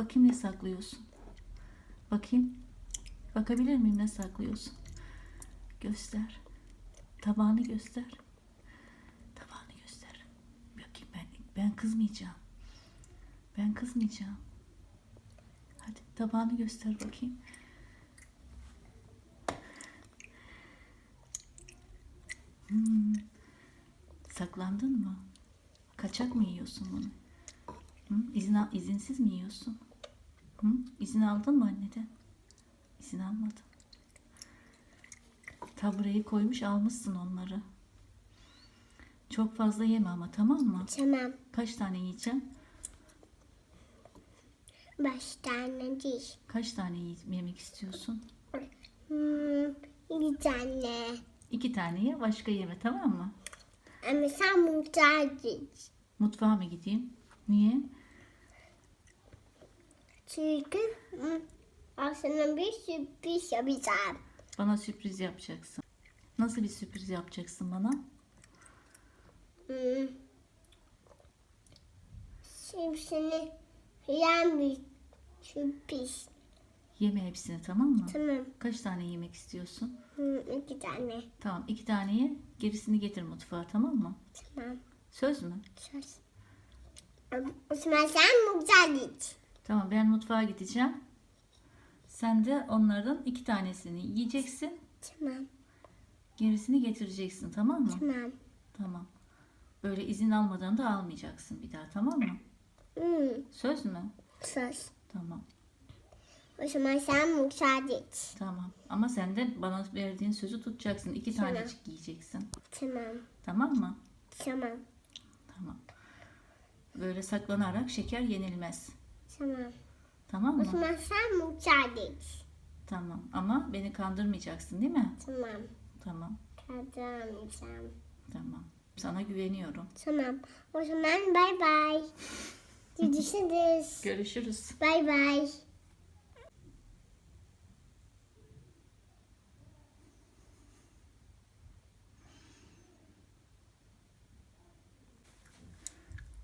Bakayım ne saklıyorsun. Bakayım. Bakabilir miyim ne saklıyorsun? Göster. Tabağını göster. Tabağını göster. Bakayım ben ben kızmayacağım. Ben kızmayacağım. Hadi tabağını göster bakayım. Hmm. Saklandın mı? Kaçak mı yiyorsun bunu? Hı? İzin, al- izinsiz mi yiyorsun? Hı? İzin aldın mı anneden? İzin almadın. Tabureyi koymuş almışsın onları. Çok fazla yeme ama tamam mı? Tamam. Kaç tane yiyeceksin? Beş tane değil. Kaç tane yemek istiyorsun? Hmm, bir tane. İki tane ye başka yeme tamam mı? Ama sen muhtaç değil. Mutfağa mı gideyim? Niye? Çünkü aslında bir sürpriz yapacağım. Bana sürpriz yapacaksın. Nasıl bir sürpriz yapacaksın bana? Hmm. Hepsini filan bir sürpriz. Yeme hepsini tamam mı? Tamam. Kaç tane yemek istiyorsun? Hmm, iki tane. Tamam iki tane ye. Gerisini getir mutfağa tamam mı? Tamam. Söz mü? Söz. O zaman sen değil. Tamam ben mutfağa gideceğim. Sen de onlardan iki tanesini yiyeceksin. Tamam. Gerisini getireceksin tamam mı? Tamam. Tamam. Böyle izin almadan da almayacaksın bir daha tamam mı? Hmm, Söz mü? söz. Tamam. O zaman sen et. Tamam. Ama sen de bana verdiğin sözü tutacaksın. İki Tamam. tanecik yiyeceksin. Tamam. Tamam mı? Tamam. Tamam. Böyle saklanarak şeker yenilmez. Tamam. Tamam O mı? zaman sen muhtaç et. Tamam. Ama beni kandırmayacaksın değil mi? Tamam. Tamam. Kazanacağım. Tamam. Sana güveniyorum. Tamam. O zaman bay bay. Görüşürüz. Görüşürüz. Bay bay.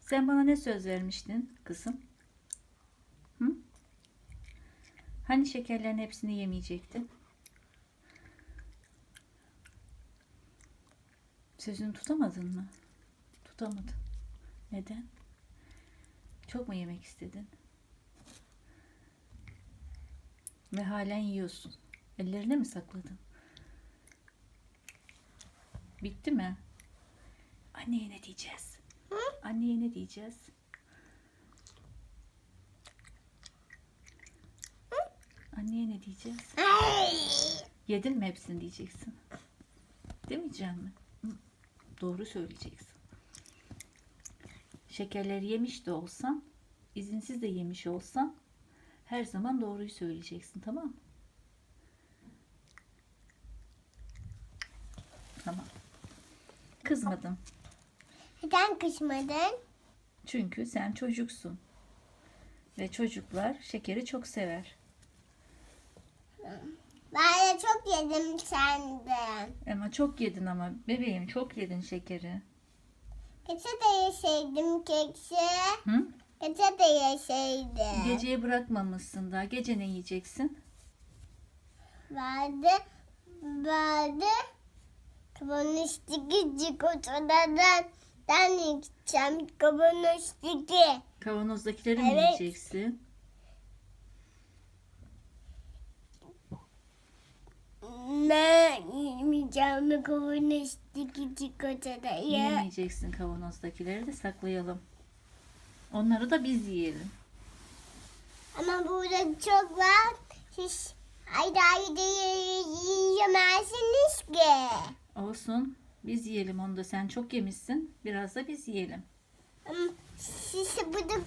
Sen bana ne söz vermiştin kızım? Hı? Hani şekerlerin hepsini yemeyecektin? Sözünü tutamadın mı? Tutamadın. Neden? Çok mu yemek istedin? Ve halen yiyorsun. Ellerine mi sakladın? Bitti mi? Anneye ne diyeceğiz? Hı? Anneye ne diyeceğiz? Anneye ne diyeceğiz? Yedin mi hepsini diyeceksin. Demeyeceğim mi? Doğru söyleyeceksin. Şekerleri yemiş de olsan, izinsiz de yemiş olsan her zaman doğruyu söyleyeceksin tamam mı? Tamam. Kızmadım. Neden kızmadın? Çünkü sen çocuksun. Ve çocuklar şekeri çok sever. Ben de çok yedim senden. Ama çok yedin ama bebeğim çok yedin şekeri. Gece de yeseydim keksi. Hı? Gece de yeseydim. Geceye bırakmamışsın daha. Gece ne yiyeceksin? Vardı. Vardı. Kavanoz'daki çikolatadan ben yiyeceğim. Kavanoz'daki. Kavanozdakileri mi Evet. yiyeceksin? Ne yemeyeceğim kavanoz'daki çikolatayı. Yemeyeceksin kavanozdakileri de saklayalım. Onları da biz yiyelim. Ama burada çok var. Siz ayrı yiyemezsiniz ki. Olsun. Biz yiyelim onu da. Sen çok yemişsin. Biraz da biz yiyelim. Ama siz burada